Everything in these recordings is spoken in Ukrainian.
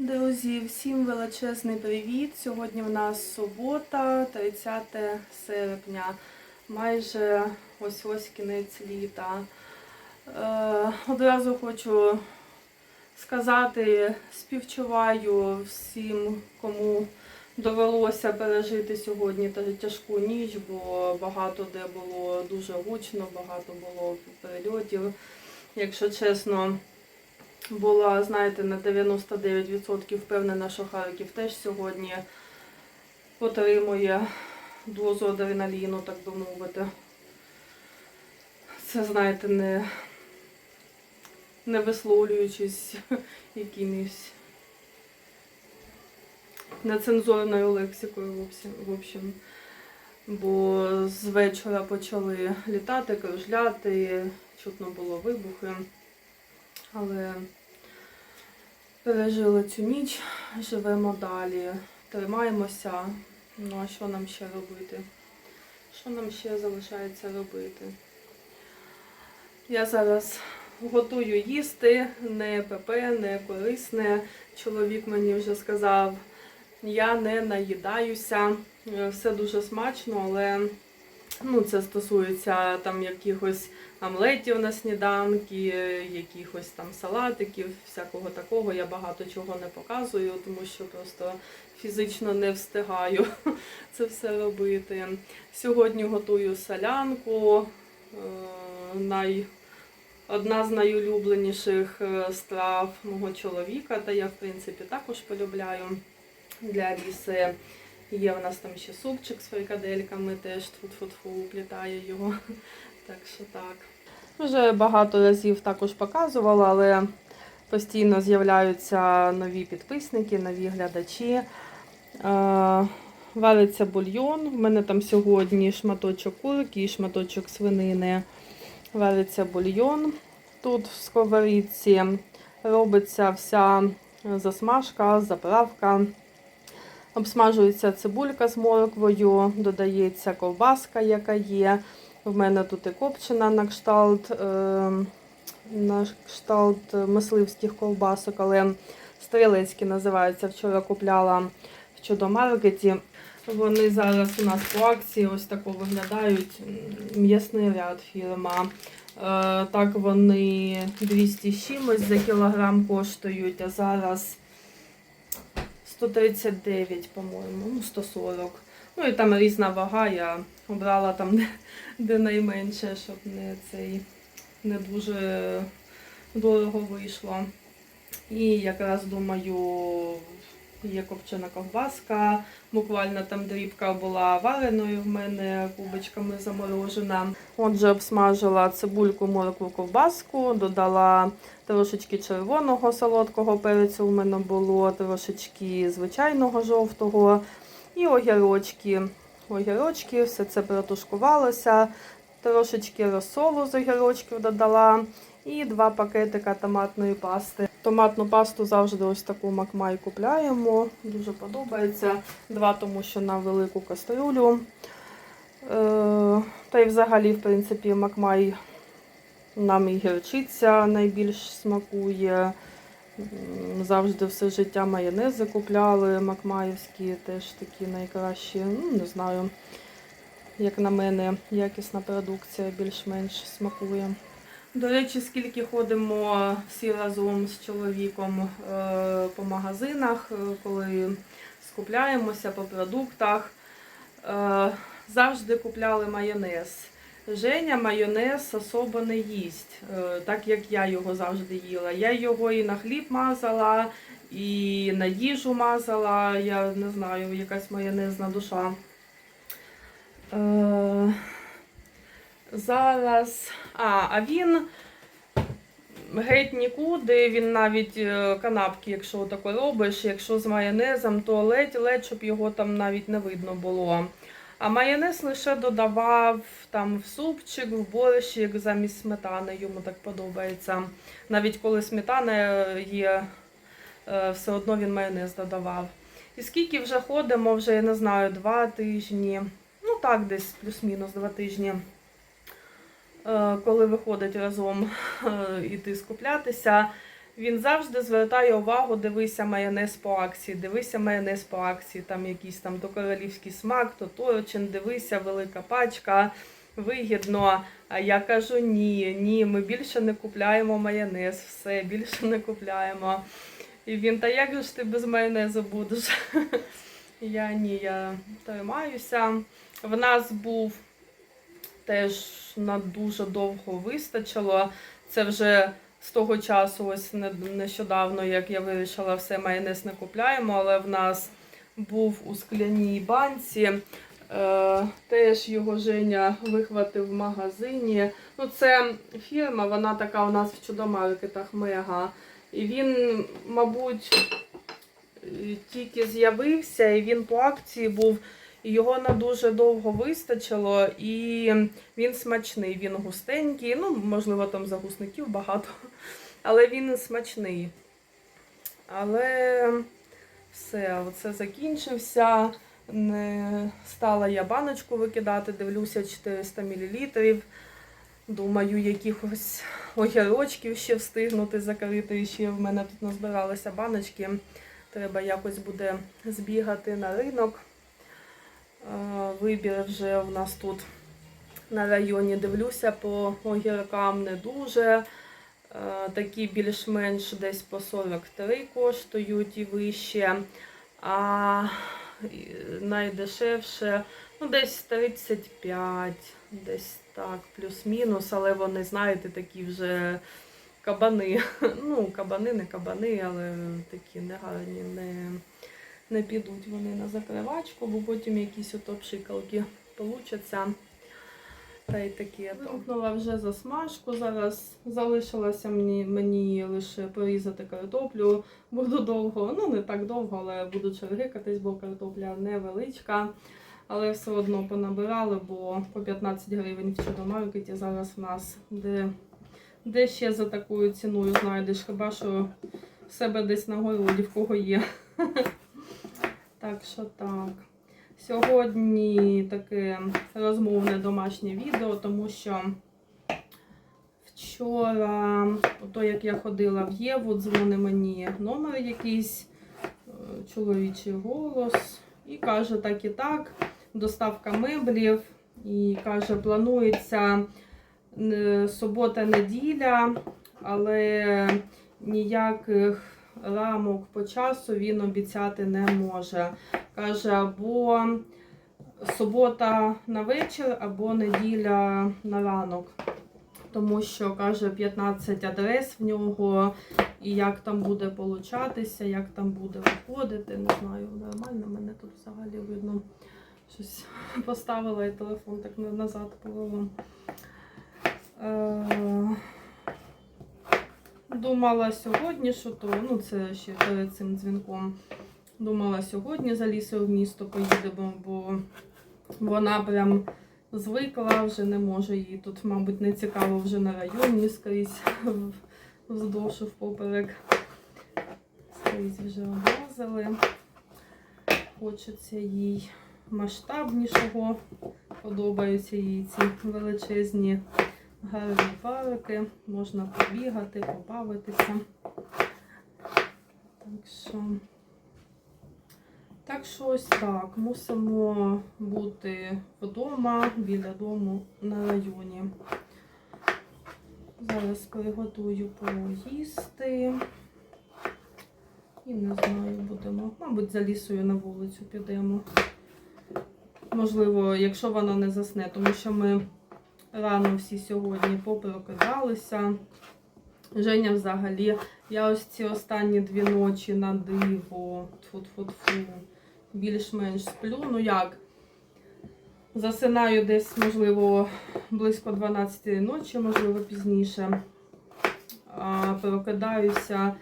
Друзі, всім величезний привіт! Сьогодні в нас субота, 30 серпня, майже ось ось кінець літа. Е, одразу хочу сказати, співчуваю всім, кому довелося пережити сьогодні тяжку ніч, бо багато де було дуже гучно, багато було перельотів. Якщо чесно, була, знаєте, на 99% впевнена, що Харків теж сьогодні отримує дозу адреналіну, так би мовити. Це, знаєте, не, не висловлюючись якимось нецензурною лексикою, в общем- Бо з вечора почали літати, кружляти, чутно було вибухи. Але пережили цю ніч, живемо далі, тримаємося. Ну а що нам ще робити? Що нам ще залишається робити? Я зараз готую їсти, не ПП, не корисне. Чоловік мені вже сказав, я не наїдаюся. Е, Все дуже смачно, але ну, це стосується там якихось омлетів на сніданки, якихось там салатиків, всякого такого. Я багато чого не показую, тому що просто фізично не встигаю це все робити. Сьогодні готую солянку. е, Най... Одна з найулюбленіших е, страв мого чоловіка, та я, в принципі, також полюбляю для ліси. Є в нас там ще супчик з фрикадельками, теж тфу-тфу-тфу, уплітаю його. Так що так. Вже багато разів також показувала, але постійно з'являються нові підписники, нові глядачі. Е, Вариться бульйон. В мене там сьогодні шматочок курки і шматочок свинини. Вариться бульйон. Тут в сковорідці робиться вся засмажка, заправка. Обсмажується цибулька з морквою, додається ковбаска, яка є. В мене тут і копчена на кшталт, е, на кшталт мисливських ковбасок, але стрілецькі називаються. Вчора купляла в чудомаркеті. Вони зараз у нас по акції ось тако виглядають. М'ясний ряд фірма. Е, так вони 200 чимось за кілограм коштують, а зараз 139, по-моєму, ну 140. Ну і там різна вага, я обрала там, де, де найменше, щоб не цей не дуже дорого вийшло. І якраз думаю, є копчена ковбаска, буквально там дрібка була вареною в мене кубочками заморожена. Отже, обсмажила цибульку, моркву, ковбаску, додала трошечки червоного солодкого перцю у мене було, трошечки звичайного жовтого і огірочки. Огірочки, все це протушкувалося, трошечки розсолу з огірочків додала і два пакетика томатної пасти. Томатну пасту завжди ось таку макмай купляємо. Дуже подобається. Два, тому що на велику кастрюлю. Е, Та й взагалі, в принципі, макмай нам і гірчиця найбільш смакує. Завжди все життя майонези купляли, макмаївські, теж такі найкращі. Ну, не знаю, як на мене, якісна продукція більш-менш смакує. До речі, скільки ходимо всі разом з чоловіком е, по магазинах, е, коли скупляємося по продуктах, е, завжди купляли майонез. Женя майонез особо не їсть, так як я його завжди їла. Я його і на хліб мазала, і на їжу мазала. Я не знаю, якась майонезна душа. Зараз. А, а він геть нікуди, він навіть е, канапки, якщо тако робиш, якщо з майонезом, то ледь-ледь, щоб його там навіть не видно було. А майонез лише додавав там в супчик, в борщик замість сметани, йому так подобається. Навіть коли сметана є, е, все одно він майонез додавав. І скільки вже ходимо, вже я не знаю, два тижні. Ну так, десь плюс-мінус два тижні. Е, Коли виходить разом е, іти скуплятися, Він завжди звертає увагу, дивися майонез по акції, дивися майонез по акції, там якийсь там то королівський смак, то торчин, дивися, велика пачка, вигідно. А я кажу, ні, ні, ми більше не купляємо майонез, все, більше не купляємо. І він, та як же ж ти без майонезу будеш? Я ні, я тримаюся. В нас був теж на дуже довго вистачило. Це вже з того часу, ось нещодавно, як я вирішила, все майонез не купляємо, але в нас був у скляній банці. Е, теж його Женя вихватив в магазині. Ну, це фірма, вона така у нас в чудомаркетах мега. І він, мабуть, е, тільки з'явився, і він по акції був. Його на дуже довго вистачило, і він смачний, він густенький. Ну, можливо, там загусників багато, але він смачний. Але все, оце закінчився. Не стала я баночку викидати, дивлюся 400 мл. Думаю, якихось огірочків ще встигнути закрити. Ще в мене тут назбиралися баночки. Треба якось буде збігати на ринок. Е, Вибір вже у нас тут на районі дивлюся по огіркам не дуже. Е, Такі більш-менш десь по 43 коштують і вище. А найдешевше, ну десь 35, десь так, плюс-мінус, але вони, знаєте, такі вже кабани. Ну, кабани, не кабани, але такі негарні, не, не підуть вони на закривачку, бо потім якісь ото пшикалки получаться. Та й таке. Вимкнула вже засмажку. Зараз залишилося мені, мені лише порізати картоплю. Буду довго, ну не так довго, але буду чергикатись, бо картопля невеличка. Але все одно понабирали, бо по 15 гривень в чудомаркеті зараз в нас де, де ще за такою ціною знайдеш, хіба що в себе десь на городі, в кого є. Так що так. Сьогодні таке розмовне домашнє відео, тому що вчора, то як я ходила в Єву, дзвонить мені номер якийсь, е, чоловічий голос, і каже, так і так, доставка меблів, і каже, планується е, субота-неділя, але ніяких рамок по часу він обіцяти не може. Каже, або субота на вечір, або неділя на ранок. Тому що, каже, 15 адрес в нього, і як там буде получатися, як там буде виходити. Не знаю, нормально мене тут взагалі видно. Щось поставила і телефон так на- назад повела. Думала сьогодні, що то, ну це ще перед цим дзвінком. Думала, сьогодні за лісою в місто поїдемо, бо вона прям звикла, вже не може їй тут, мабуть, не цікаво вже на районі скрізь вздовж і впоперек. Скрізь вже облазили. Хочеться їй масштабнішого. Подобаються їй ці величезні гарні парки. Можна побігати, побавитися. Так що. Так що ось так. Мусимо бути вдома, біля дому на районі. Зараз приготую поїсти. І не знаю, будемо. Мабуть, за лісою на вулицю підемо. Можливо, якщо вона не засне, тому що ми рано всі сьогодні попрокидалися. Женя взагалі, я ось ці останні дві ночі на диво, тфу-тфу-тфу, більш-менш сплю. Ну як? Засинаю десь, можливо, близько 12 ночі, можливо, пізніше. А прокидаюся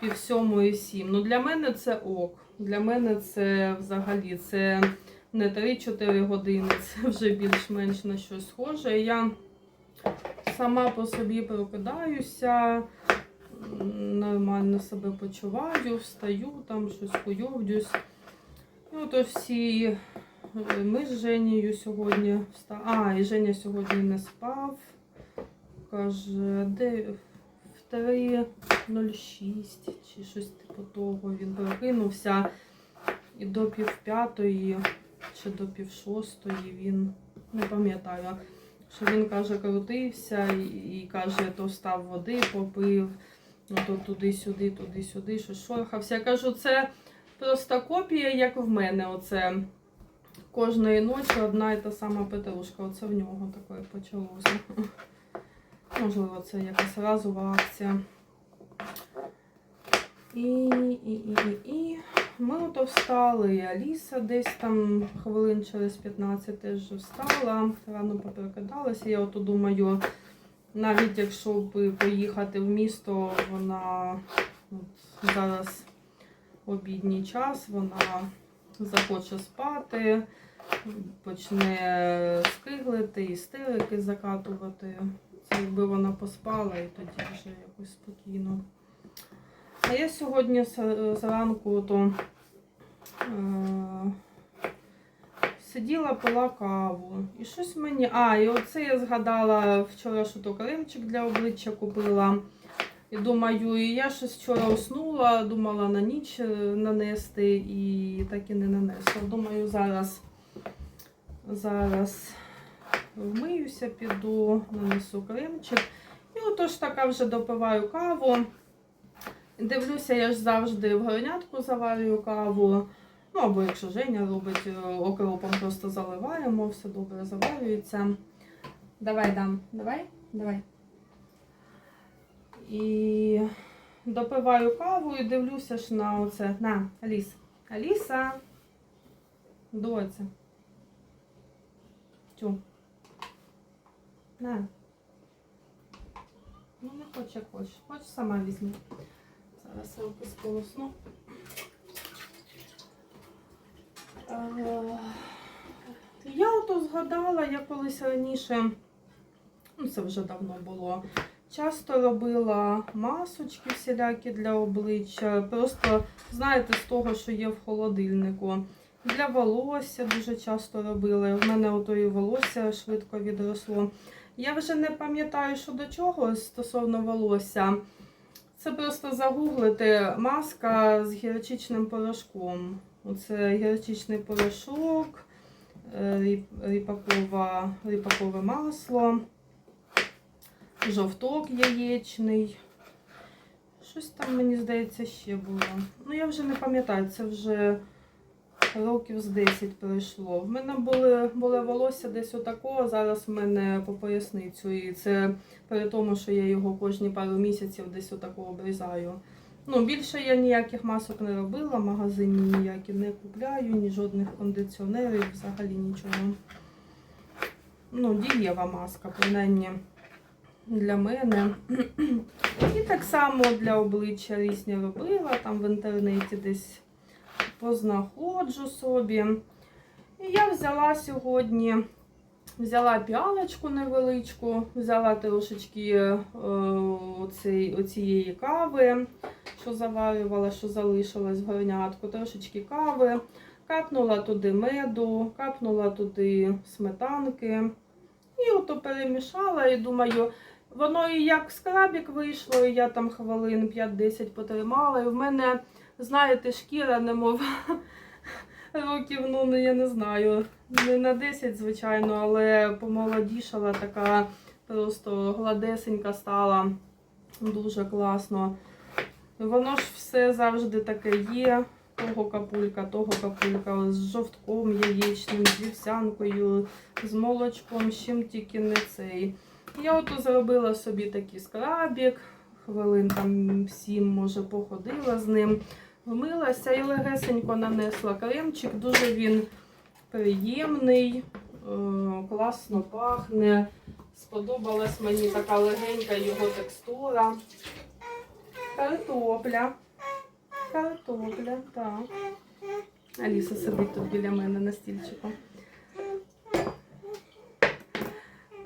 пів сьомої сім. Ну, для мене це ок. Для мене це взагалі це не 3-4 години, це вже більш-менш на щось схоже. Я сама по собі прокидаюся, нормально себе почуваю, встаю, там щось хуйовдюсь. Ну, то всі е, ми з Женєю сьогодні встали. А, і Женя сьогодні не спав. Каже, де в 3.06 чи щось типу того. Він прокинувся і до пів п'ятої чи до пів шостої він не пам'ятаю. Що він каже, крутився і, і каже, то став води, попив, ну то туди-сюди, туди-сюди, що шорхався. Я кажу, це просто копія, як в мене. Оце кожної ночі одна і та сама петрушка. Оце в нього таке почалося. Можливо, це якась разова акція. І, і, і, і, і. Ми ото встали, і Аліса десь там хвилин через 15 теж встала, рано попрокидалася. Я ото думаю, навіть якщо б поїхати в місто, вона от, зараз обідній час, вона захоче спати, почне скиглити, істерики закатувати. Це якби вона поспала і тоді вже якось спокійно. А я сьогодні зранку то, е, сиділа, пила каву. І щось мені. А, і оце я згадала вчора, що то кремчик для обличчя купила. І думаю, і я щось вчора уснула, думала на ніч е, нанести і так і не нанесла. Думаю, зараз, зараз вмиюся, піду, нанесу кремчик. І отож така вже допиваю каву. Дивлюся, я ж завжди в горнятку заварюю каву. Ну, або якщо Женя робить е, окропом, просто заливаємо, все добре заварюється. Давай дам, давай, давай. І допиваю каву і дивлюся ж на оце. На, Аліс. Аліса. Доця. Тю. На. Ну, не хоче, як хочеш. Хочеш, сама візьми. Руки сполосну. Е, Я ото згадала, я колись раніше, ну це вже давно було, часто робила масочки всілякі для обличчя. Просто, знаєте, з того, що є в холодильнику. Для волосся дуже часто робила. В мене ото і волосся швидко відросло. Я вже не пам'ятаю, що до чого стосовно волосся. Це просто загуглити маска з гірчичним порошком. Оце гірчичний порошок, ріпакове, ріпакове масло, жовток яєчний. Щось там, мені здається, ще було. Ну, я вже не пам'ятаю, це вже років з 10 пройшло. В мене були, було волосся десь отакого, зараз в мене по поясницю. І це при тому, що я його кожні пару місяців десь отако обрізаю. Ну, більше я ніяких масок не робила, магазині ніякі не купляю, ні жодних кондиціонерів, взагалі нічого. Ну, дієва маска, принаймні для мене. І так само для обличчя різні робила, там в інтернеті десь познаходжу собі. І я взяла сьогодні, взяла піалочку невеличку, взяла трошечки е, оцієї кави, що заварювала, що залишилась в горнятку, трошечки кави, капнула туди меду, капнула туди сметанки. І ото перемішала і думаю, воно і як скрабік вийшло, і я там хвилин 5-10 потримала. І в мене, знаєте, шкіра немов років, ну ну, я не знаю, не на 10, звичайно, але помолодішала, така просто гладесенька стала. Дуже класно. Воно ж все завжди таке є. Того капулька, того капулька з жовтком яєчним, з вівсянкою, з молочком, з чим тільки не цей. Я ото зробила собі такий скрабік, хвилин там 7, може, походила з ним, вмилася і легесенько нанесла кремчик. Дуже він приємний, е, класно пахне. Сподобалась мені така легенька його текстура. Картопля. Картопля, так. Аліса сидить тут біля мене на стільчику.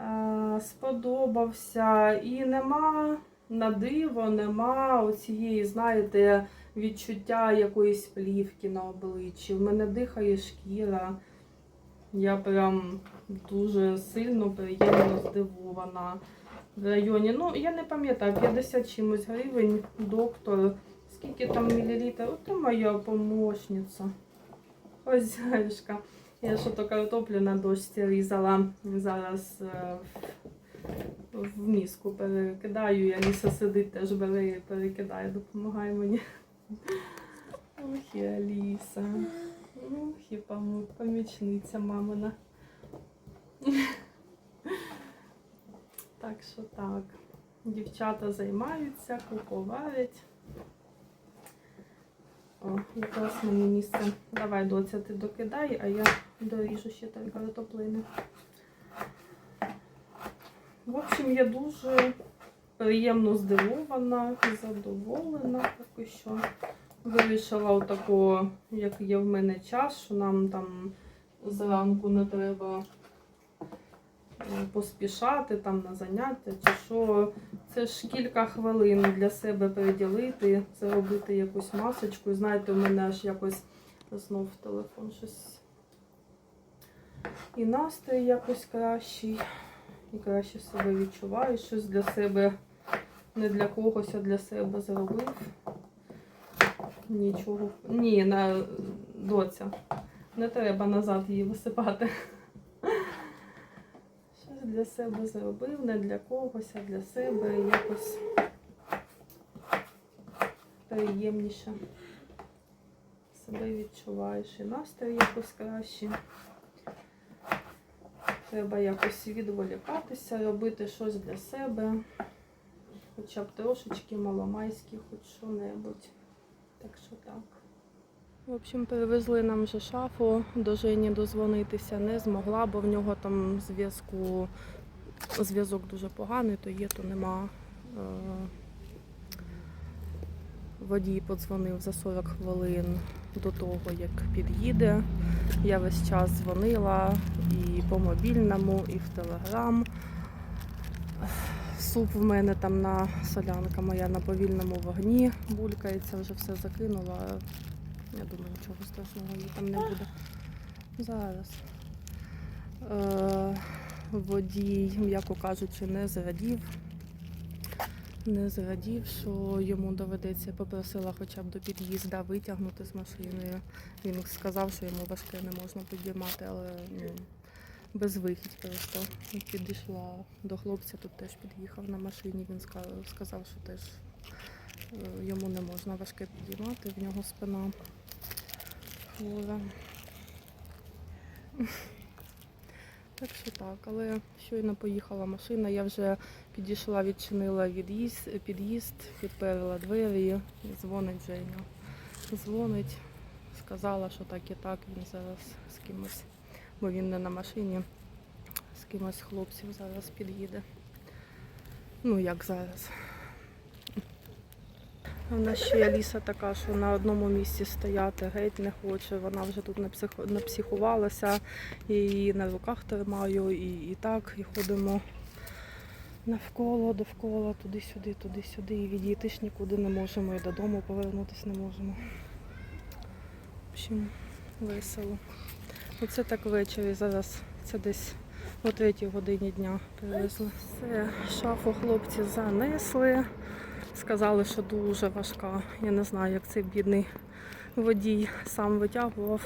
Е, Сподобався. І нема на диво, нема оцієї, знаєте, відчуття якоїсь плівки на обличчі. В мене дихає шкіра. Я прям дуже сильно приємно здивована. в районі. Ну, я не пам'ятаю, 50 чимось гривень доктор. Скільки там мілілітрів? Ото моя помощниця. Хозяюшка. Я що то картоплю на дошці різала. Зараз е, в- міску перекидаю. І Аліса сидить, теж бере перекидає, допомагає мені. Ох, і Аліса. Ох, і помічниця мамина. Так що так. Дівчата займаються, куковарять. О, якраз мені місце. Давай, доця, ти докидай, а я доріжу ще той картоплини. В общем, я дуже приємно здивована і задоволена поки що. Вирішила отако, як є в мене час, що нам там зранку не треба е, поспішати там на заняття, чи що це ж кілька хвилин для себе приділити, зробити якусь масочку. Знаєте, у мене аж якось знов телефон щось. І настрій якось кращий, і краще себе відчуваю. Щось для себе, не для когось, а для себе зробив. Нічого. Ні, на доця. Не треба назад її висипати. Щось для себе зробив, не для когось, а для себе якось приємніше себе відчуваєш і настрій якось краще. Треба якось відволікатися, робити щось для себе, хоча б трошечки маломайське, хоч що-небудь. Так що так. В общем, перевезли нам вже шафу. До Жені дозвонитися не змогла, бо в нього там зв'язку зв'язок дуже поганий, то є, то нема. Водій подзвонив за 40 хвилин до того, як під'їде. Я весь час дзвонила і по мобільному, і в Телеграм. Суп в мене там на солянка моя на повільному вогні булькається, вже все закинула. Я думаю, нічого страшного її там не буде. Зараз. Е, водій, м'яко кажучи, не зрадів. Не зрадів, що йому доведеться, попросила хоча б до під'їзда витягнути з машиною. Він сказав, що йому важке не можна підіймати, але ну, без вихідь просто. Підійшла до хлопця, тут теж під'їхав на машині. Він сказав, що теж е, йому не можна важке підіймати, в нього спина хвора. Так що так, але щойно поїхала машина, я вже підійшла, відчинила від'їзд, під'їзд, підперла двері, і дзвонить Женя. Дзвонить, сказала, що так і так, він зараз з кимось, бо він не на машині, з кимось хлопців зараз під'їде. Ну як зараз. У нас ще Аліса така, що на одному місці стояти геть не хоче. Вона вже тут напсихувалася, і її на руках тримаю, і, і так, і ходимо навколо, довкола, туди-сюди, туди-сюди. І відійти ж нікуди не можемо, і додому повернутися не можемо. В общем, весело. Оце так ввечері зараз. Це десь о третій годині дня привезли. Все, шафу хлопці занесли. Сказали, що дуже важка. Я не знаю, як цей бідний водій сам витягував.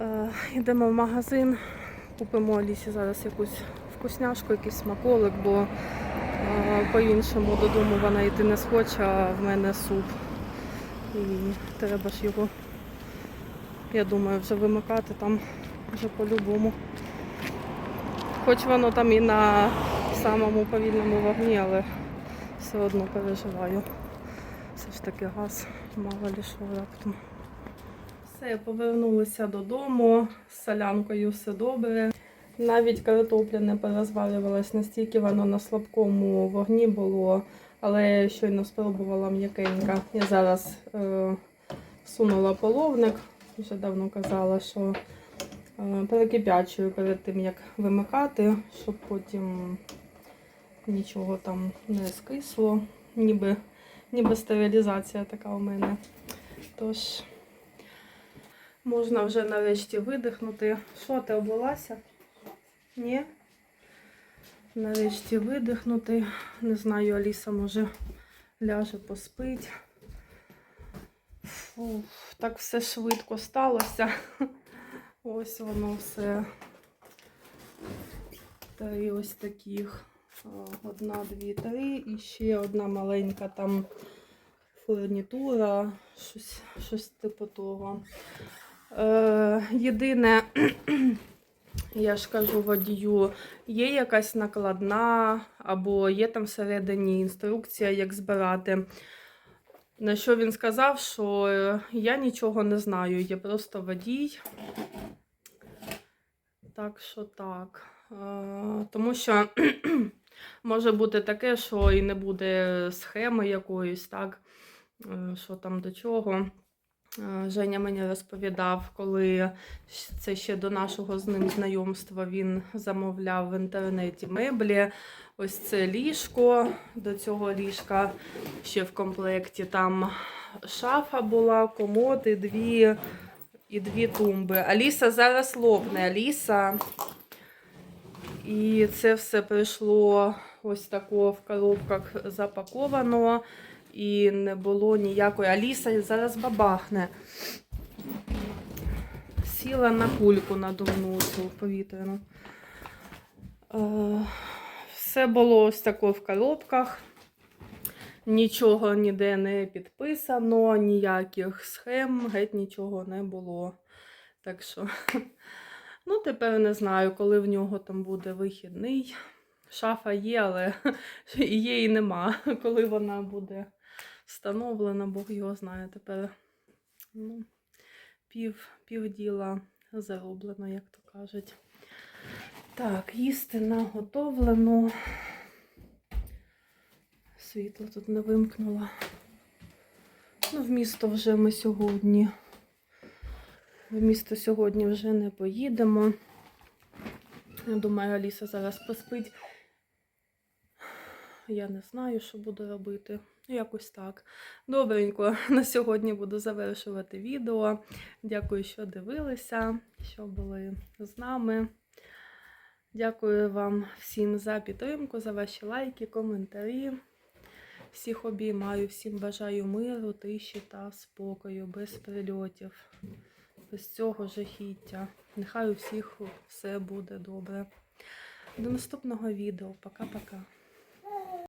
Е, йдемо в магазин, купимо Алісі зараз якусь вкусняшку, якийсь смаколик, бо е, по-іншому додому вона йти не схоче, а в мене суп. І треба ж його, я думаю, вже вимикати там вже по-любому. Хоч воно там і на самому повільному вогні, але все одно переживаю. Все ж таки газ, мало що раптом. Все, повернулися додому, з солянкою все добре. Навіть картопля не порозвалювалась, настільки воно на слабкому вогні було, але я щойно спробувала м'якенька. Я зараз е, сунула половник, вже давно казала, що е, перекип'ячую перед тим, як вимикати, щоб потім нічого там не скисло, ніби, ніби стерилізація така у мене. Тож можна вже нарешті видихнути. Що ти облилася? Ні? нарешті видихнути. Не знаю, Аліса може ляже поспить. Фу, так все швидко сталося. Ось воно все. Три ось таких. Одна, дві, три. І ще одна маленька там фурнітура, щось, щось типу того. Е, єдине, я ж кажу водію, є якась накладна, або є там всередині інструкція, як збирати. На що він сказав, що е, я нічого не знаю, я просто водій. Так що так. Е, Тому що може бути таке, що і не буде схеми якоїсь, так, е, що там до чого. Е, Женя мені розповідав, коли це ще до нашого з ним знайомства він замовляв в інтернеті меблі. Ось це ліжко. До цього ліжка ще в комплекті там шафа була, комод і дві, і дві тумби. Аліса зараз лопне. Аліса. І це все прийшло ось тако в коробках запаковано. І не було ніякої. Аліса зараз бабахне. Сіла на кульку надувну цю повітряну. Е, Все було ось тако в коробках. Нічого ніде не підписано, ніяких схем, геть нічого не було. Так що, ну тепер не знаю, коли в нього там буде вихідний. Шафа є, але і нема. Коли вона буде встановлена, Бог його знає тепер. Ну, пів, пів діла зароблено, як то кажуть. Так, їсти наготовлено. Світло тут не вимкнула. Ну, в місто вже ми сьогодні. В місто сьогодні вже не поїдемо. Я думаю, Аліса зараз поспить. Я не знаю, що буду робити. Якось так. Добренько, на сьогодні буду завершувати відео. Дякую, що дивилися, що були з нами. Дякую вам всім за підтримку, за ваші лайки, коментарі. Всіх обіймаю, всім бажаю миру, тиші та спокою, без прильотів, без цього жахіття. Нехай у всіх все буде добре. До наступного відео. Пока-пока.